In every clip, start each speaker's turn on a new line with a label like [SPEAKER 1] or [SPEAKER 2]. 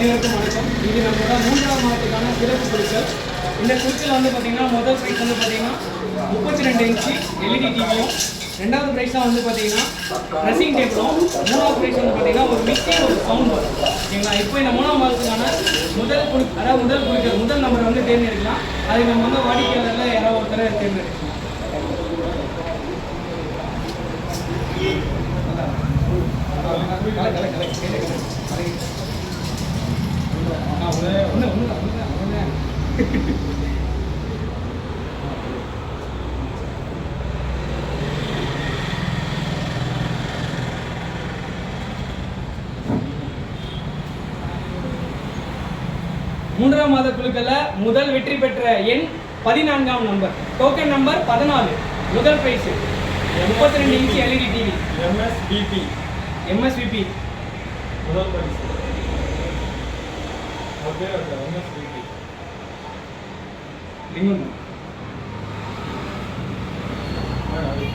[SPEAKER 1] அனைவருக்கும் வணக்கம் இது நம்மளோட மூன்றாம் மாதத்துக்கான சிறப்பு குழுக்கள் இந்த குழுக்கள் வந்து பார்த்தீங்கன்னா முதல் ப்ரைஸ் வந்து பார்த்தீங்கன்னா முப்பத்தி ரெண்டு இன்ச்சு எல்இடி டிவியும் ரெண்டாவது ப்ரைஸாக வந்து பார்த்தீங்கன்னா ட்ரெஸ்ஸிங் டேபிளும் மூணாவது ப்ரைஸ் வந்து பார்த்தீங்கன்னா ஒரு மிக்சி ஒரு சவுண்ட் வரும். ஓகேங்களா இப்போ இந்த மூணாம் மாதத்துக்கான முதல் குழு அதாவது முதல் குழுக்கள் முதல் நம்பரை வந்து தேர்ந்தெடுக்கலாம். அதுக்கு நம்ம வந்து வாடிக்கையாளரில் யாரோ ஒருத்தரை தேர்ந்தெடுக்கலாம். கலை கலை கலை மூன்றாம் மாத குழுக்கள்ல முதல் வெற்றி பெற்ற எண் பதினான்காம் நம்பர். டோக்கன் நம்பர் பதினாலு. முதல் பிரைஸ் முப்பத்தி ரெண்டு inch LED TV
[SPEAKER 2] MSPP
[SPEAKER 1] MSVP
[SPEAKER 2] முதல் பரிசு ஓகே ஓகே எம்எஸ்பிபி
[SPEAKER 1] லிங்கம்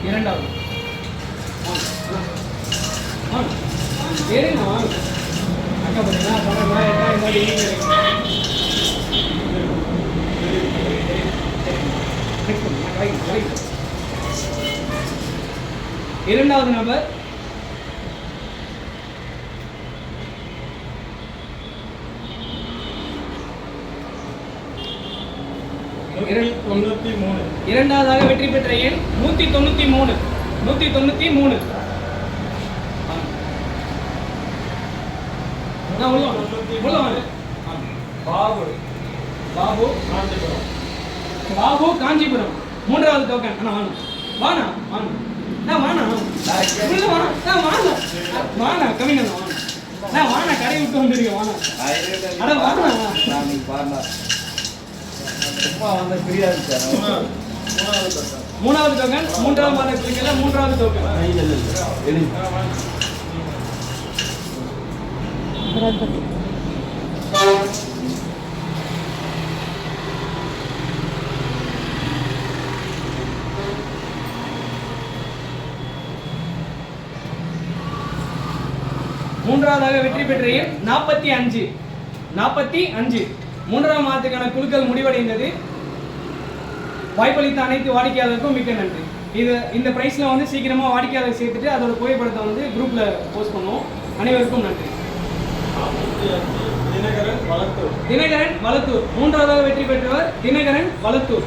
[SPEAKER 1] இரண்டாவது வாங்க அக்கா பார்த்தீங்கன்னா பணம் இந்த மாதிரி இரண்டாவது நபர்
[SPEAKER 2] தொண்ணூற்றி மூணு.
[SPEAKER 1] இரண்டாவதாக வெற்றி பெற்ற எண் நூத்தி தொண்ணூத்தி மூணு. நூத்தி தொண்ணூத்தி மூணு. வாங்க. வாங்க.
[SPEAKER 2] பாபு.
[SPEAKER 1] பாபு
[SPEAKER 2] காஞ்சிபுரம்.
[SPEAKER 1] பாபு காஞ்சிபுரம். மூன்றாவது டோக்கன் அண்ணா வாங்க. வாண்ணா வாங்க. நான் வாண்ணா. உள்ள வாண்ணா. நான் வாண்ணா வாண்ணா கம்மிங்க வாண்ணா நான் வாண்ணா கடை விட்டு வந்துருக்கேன் வாண்ணா. அட வாண்ணா.
[SPEAKER 2] மூணாவது
[SPEAKER 1] டோக்கன் மூன்றாவது மாத குளிக்கல மூன்றாவது டோக்கன் மூன்றாவதாக வெற்றி பெற்ற நாற்பத்தி அஞ்சு. நாற்பத்தி அஞ்சு. மூன்றாம் மாதத்துக்கான குழுக்கள் முடிவடைந்தது. வாய்ப்பளித்த அனைத்து வாடிக்கையாளருக்கும் மிக்க நன்றி. இது இந்த ப்ரைஸில் வந்து சீக்கிரமாக வாடிக்கையாளர் சேர்த்துட்டு அதோட புகைப்படத்தை வந்து குரூப்பில் போஸ்ட் பண்ணுவோம். அனைவருக்கும் நன்றி.
[SPEAKER 2] தினகரன் வளர்த்தூர்
[SPEAKER 1] தினகரன் வளத்தூர். மூன்றாவதாக வெற்றி பெற்றவர் தினகரன் வளத்தூர்.